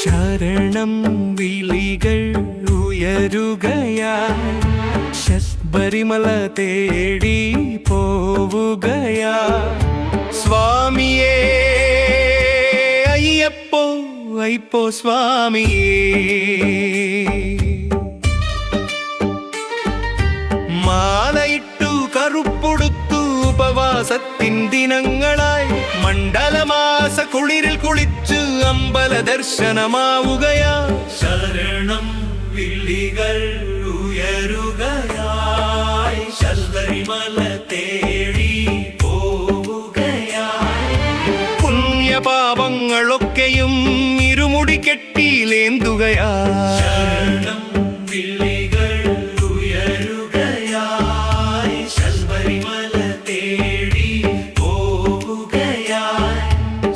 ശരണം വിളികൾ ഉയരുകയായി ശബരിമല തേടി പോവുകയാ സ്വാമിയേ അയ്യപ്പോ അയ്യപ്പോ സ്വാമിയേ. മാലയിട്ടു കറുപ്പൊടുത്തു ഉപവാസത്തിൻ ദിനങ്ങളായി മണ്ഡലമാസ കുളിരിൽ കുളിച്ച് അമ്പല ദർശനമാവുകയാ. ശരണം വിളികൾ ഉയരുകയായി. ശബരിമല തേടി പോവുകയായി. പുണ്യപാപങ്ങളൊക്കെയും ഇരുമുടി കെട്ടിയിലേന്തുകയാ. ശരണം വിളികൾ